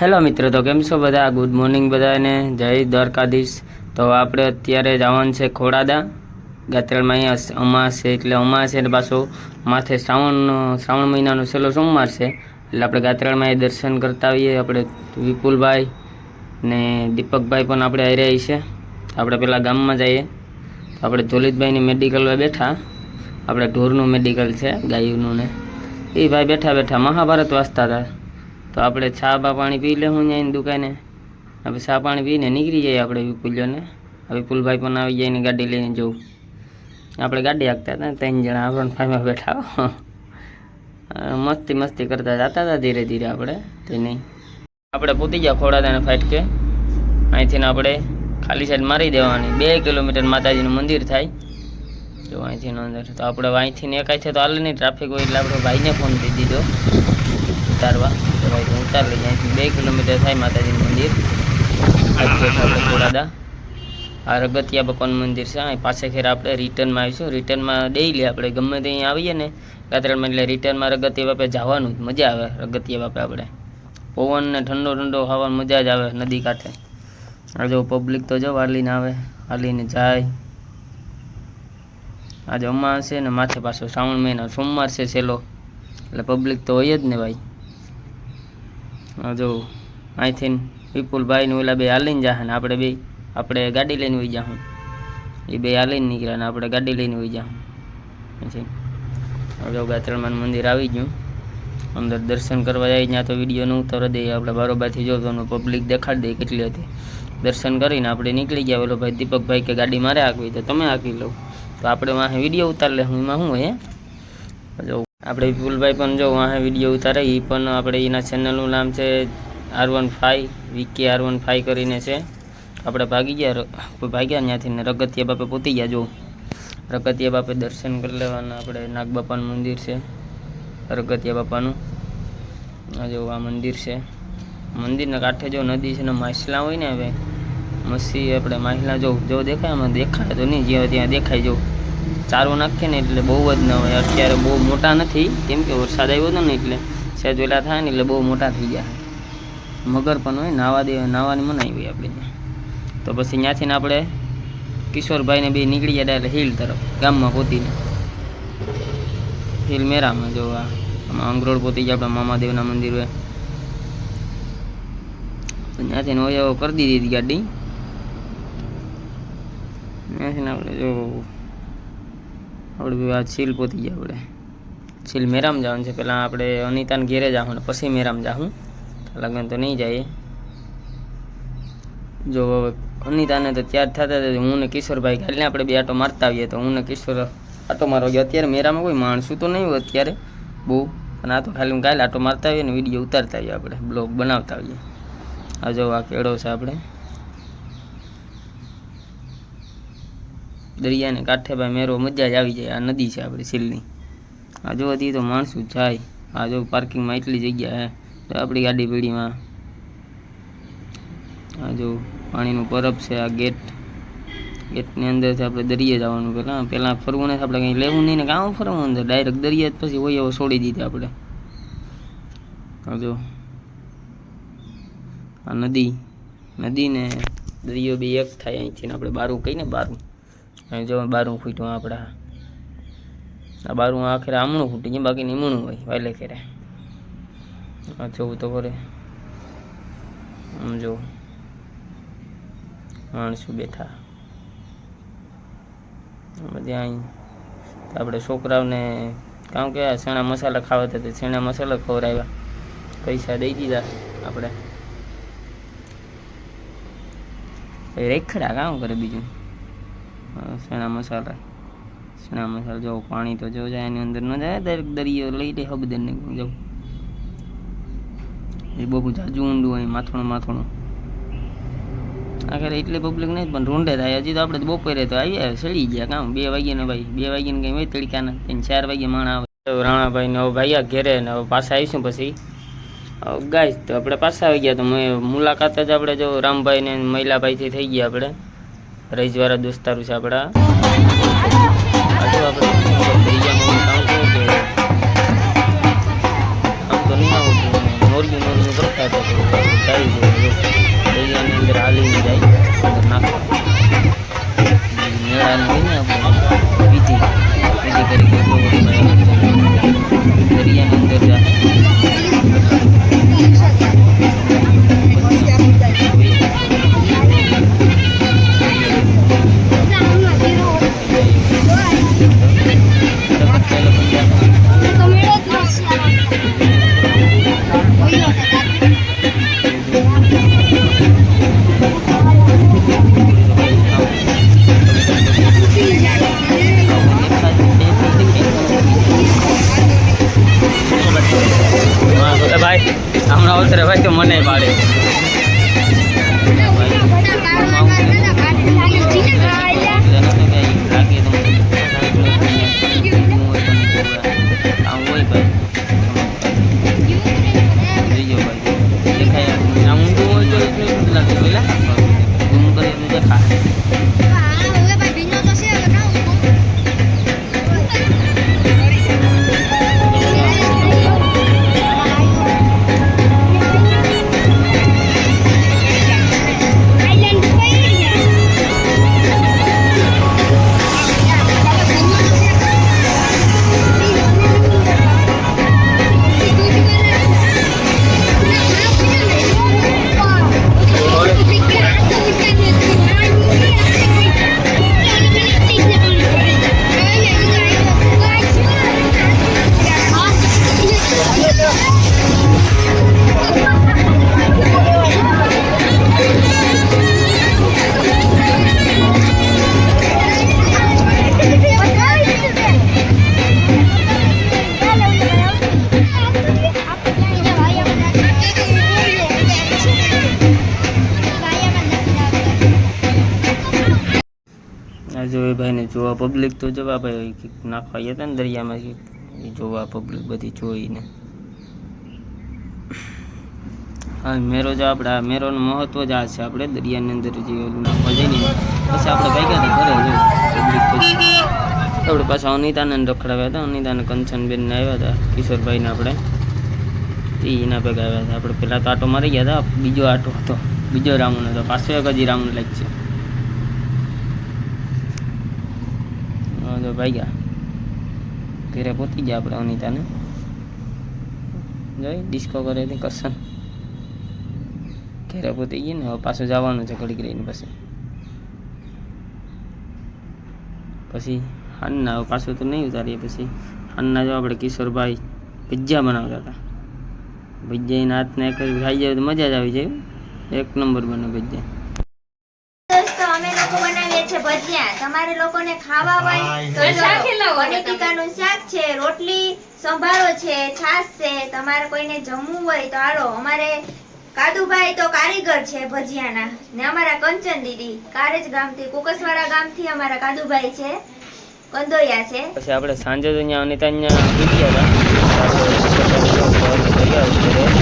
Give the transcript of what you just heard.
Hello મિત્રો, તો કેમ છો બધા? ગુડ મોર્નિંગ બધાને. જય દ્વારકાધીશ. તો આપણે અત્યારે જવાનું છે ખોડાદા. ગાત્રાળમાં અહીંયા અમાસ છે, એટલે અમાસ છે પાછો માથે શ્રાવણ શ્રાવણ મહિનાનો છેલ્લો સોમવાર છે. એટલે આપણે ગાત્રાળમાં એ દર્શન કરતા આવીએ. આપણે વિપુલભાઈ ને દીપકભાઈ પણ આપણે આવી રહ્યા છે. આપણે પેલા ગામમાં જઈએ. તો આપણે ધોલિતભાઈની મેડિકલમાં બેઠા. આપણે ઢોરનું મેડિકલ છે, ગાયુનું ને. એ ભાઈ બેઠા બેઠા મહાભારત વાંચતા હતા. તો આપણે ચા બા પાણી પી લેવું ત્યાં એની દુકાને. હવે ચા પાણી પીને નીકળી જઈએ આપણે વિપુલ્યોને વિપુલભાઈ પણ આવી જાય ને ગાડી લઈને જવું આપણે ગાડી હાંકતા હતા ત્રણ જણા આપણને ફાઈમાં બેઠા. અ, મસ્તી મસ્તી કરતા જતા હતા ધીરે ધીરે આપણે તે નહીં. આપણે પૂતી ગયા ખોડાદાને ફાઈટ કે અહીંથી આપણે ખાલી સાઈડ મારી દેવાની. બે કિલોમીટર માતાજીનું મંદિર થાય. જો અહીંથી નો અંદર. તો આપણે અહીંથી ને એકાઈ છે તો હાલે નહીં. ટ્રાફિક હોય એટલે આપણે ભાઈને ફોન કરી દીધો. ઉતારવા. તો ભાઈ તો ઉતાર લઈ અહીંથી બે કિલોમીટર થાય માતાજીનું મંદિર. ખોડાદા આ રગતિયા ભગવાન મંદિર છે. અહીં પાસે ખેર આપણે રિટર્નમાં આવીશું. રિટર્નમાં ડેઈલી આપણે. ગમે ત્યાં આવીએ ને ગાત્રાળમાં એટલે રિટર્નમાં રગતિયા બાપે જવાનું જ. મજા આવે રગતિયા બાપે આપણે. પવન ને ઠંડો ઠંડો ખાવાની મજા જ આવે નદી કાંઠે. આ જો પબ્લિક તો જો હાલીને આવે. હાલીને જાય. આજે અમાસ છે ને માથે પાછો શ્રાવણ મહિના. સોમવાર છે છેલ્લો. એટલે પબ્લિક તો હોય જ ને ભાઈ. જો અહીંથી વિપુલભાઈ ને ઓલા બે હાલીને જાહે ને આપણે બે, આપણે ગાડી લઈને વહી જાહું. એ બે હાલીને નીકળ્યા ને આપણે ગાડી લઈને વહી જાહું. પછી હવે જો ગાત્રણમાં મંદિર આવી ગયું. અંદર દર્શન કરવા જાય ત્યાં તો વીડિયો ન ઉતાર દે, આપણે બારોબારથી જો તો પબ્લિક દેખાડી દે કેટલી હતી. દર્શન કરીને આપણે નીકળી ગયા, ઓલો ભાઈ દીપકભાઈ કે ગાડી મારે હાંકવી, તો તમે હાંકી લો. તો આપણે વાંહે વીડિયો ઉતાર લે હું એમાં શું હોય, હે? જો આપણે વિપુલભાઈ પણ જો વાહે વીડિયો ઉતારે એ પણ આપણે એના ચેનલનું નામ છે R one five VK R one five કરીને છે. આપણે ભાગી ગયા ભાગ્યા ત્યાંથી ને રગતિયા બાપે પહોંચી ગયા, જો. રગતિયા બાપે દર્શન કરી લેવાના, આપણે નાગબાપાનું મંદિર છે. રગતિયા બાપાનું. આ જો આ મંદિર છે. મંદિરના કાંઠે જો નદી છે ને માછલા હોય ને હવે મસી આપણે માછલા જો જો દેખાય, આમાં દેખાય તો નહીં, જ્યાં ત્યાં દેખાય જો. ચારો નાખીએ ને એટલે બહુ જ ન હોય. અત્યારે બહુ મોટા નથી. કેમ કે વરસાદ આવ્યો હતો ને એટલે સહેજ વેલા થાય ને એટલે બહુ મોટા થઈ ગયા. મગર પણ હોય, નાવા દે નાવાની મનાઈ હોય આપણે ત્યાં. તો પછી ત્યાંથી ને આપણે કિશોરભાઈને બે નીકળી ગયા એટલે હિલ તરફ, ગામમાં પહોંચીને હિલ મેરામાં જો આ, આમાં અંગરોળ પહોંચી ગયા આપણા મામાદેવના મંદિર. હોય તો ત્યાંથી ને ઓયો કરી દીધી હતી ગાડી. ત્યાંથી ને આપણે જો આપણે આ છીલ પહોંચી ગયા આપણે. છીલ મેરામ જવાનું છે. પહેલાં આપણે અનિતાને ઘેરે જાઉં ને પછી મેરામ જાઉં લગ્ન તો નહીં જાય. જો અનિતાને તો ત્યાર થતા હું ને કિશોરભાઈ ખાલી આપણે બે આટો મારતા આવીએ તો હું ને કિશોર આટો મારવા ગયો. અત્યારે મેરામાં કોઈ માણસું તો નહીં હોય અત્યારે. બહુ. પણ આ તો ખાલી હું કાલે આટો મારતા આવીએ ને વીડિયો ઉતારતા આવીએ આપણે. બ્લોગ બનાવતા આવીએ. આ જો આ કેળો છે આપણે. દરિયાને કાંઠે ભાઈ મેરો મજા જ આવી જાય. આ નદી છે આપણી સિલની. આ જો હતી તો માણસું જાય આ જો પાર્કિંગમાં એટલી જગ્યા હે, તો આપણી ગાડી પીડીમાં. આ જો પાણીનું પરબ છે આ ગેટ. ગેટની અંદરથી આપણે દરિયે જવાનું પહેલાં પહેલાં ફરવું નથી આપણે કંઈ લેવું નહીં ને કાં ફરવું અંદર ડાયરેક્ટ દરિયા પછી હોય એવો છોડી દીધી આપણે. આ જો. આ નદી. નદી ને દરિયો બી એક થાય અહીંથી આપણે બારું કહીને બારું. જો બારું ફૂટ્યું આપણા. આ બારું આખરે આમણું ફૂટી ગયું, બાકી નીમણું હોય વાલે ખેરે. આ જોવું તો ખરે. આમ જો. માણસો બેઠા. બધી અહીં આપણે છોકરાઓને કારણ કે સેણા મસાલા ખાવા હતા સેણા મસાલા ખવડાવ્યા. પૈસા દઈ દીધા આપણે. રેખડા કામ કરે બીજું? હા, મસાલા? ચણા મસાલા? જો પાણી તો જો જાય એની અંદર ન જાય દરેક દરિયો લઈ લે હબદર ને જો એ બહુ જાજુ ઊંડું હોય માથણું માથણું. આખરે એટલે પબ્લિક નહીં પણ રૂંઢે થાય. હજી તો આપણે બપોરે તો આવ્યા સડી ગયા કામ. બે વાગ્યા ને ભાઈ બે વાગ્યા ને કંઈ હોય તડકાના. ત્રણ ચાર વાગ્યે માણા આવે. રાણાભાઈ ને હવે ભાઈયા ઘેરે ને પાછા આવીશું પછી. ગાય તો આપણે પાછા આવી ગયા તો મુલાકાત જ આપણે જો રામભાઈ ને મહિલાભાઈથી થઈ ગયા આપણે. રહીજવાળા દોસ્તારું છે આપણા. આજે આપણે કે આમ તો નહીં આવતું, નોર્યું નોર્યું કરતા હતા ત્રીજાની અંદર જાય જોવા પબ્લિક તો જવા ભાઈ નાખવા ગયા હતા ને દરિયામાં જોવા પબ્લિક બધી જોઈને. હા, મેરો જ આપણે મેરોનું મહત્વ જ આ છે આપણે દરિયાની અંદર જે ઓલું નાખવા જઈએ પછી આપણે ભાગ્યા હતા ઘરે પબ્લિક આપણે પાછા અનિતાને રખડાવ્યા હતા અનિતાને કંચનબેનને આવ્યા હતા કિશોરભાઈને આપણે એ એના ભેગા આવ્યા હતા આપણે પહેલાં તો આટો મારી ગયા હતા બીજો આટો હતો. બીજો રાઉન્ડ હતો. પાછો એક હજી રાઉન્ડ લાગશે હા તો ભાઈ ગયા. ઘરે પહોંચી ગયા આપણે અનિતાને. જોઈ ડિસ્કો કરે તે કરશન ઘેરે પહોંચી ગઈ ને, હવે પાછું જવાનું છે ઘડીક રહીને પછી. પછી હાનના, હવે પાછું તો નહીં ઉતારીએ, પછી હાનના જો આપણે કિશોરભાઈ ભજીયા બનાવતા હતા. ભજીયાના હાથને એક ખાઈ જાય તો મજા જ આવી જાય. એક નંબર બને ભજીયા. અમે લોકો બનાવીએ છે ભજીયા. તમારે લોકોને ખાવા હોય તો ચલો પનીર ટીકાનું શાક છે રોટલી સંભારો છે છાશ છે. તમારે કોઈને જમવું હોય તો હાલો. અમારે કાદુભાઈ તો કારીગર છે ભજીયાના ને અમારા કંચન દીદી. કારેજ ગામથી કુકસવાડા ગામથી અમારા કાદુભાઈ છે. કંદોયા છે. પછી આપણે સાંજે તો અહીંયા અનિતા અહીંયા ગયા હતા.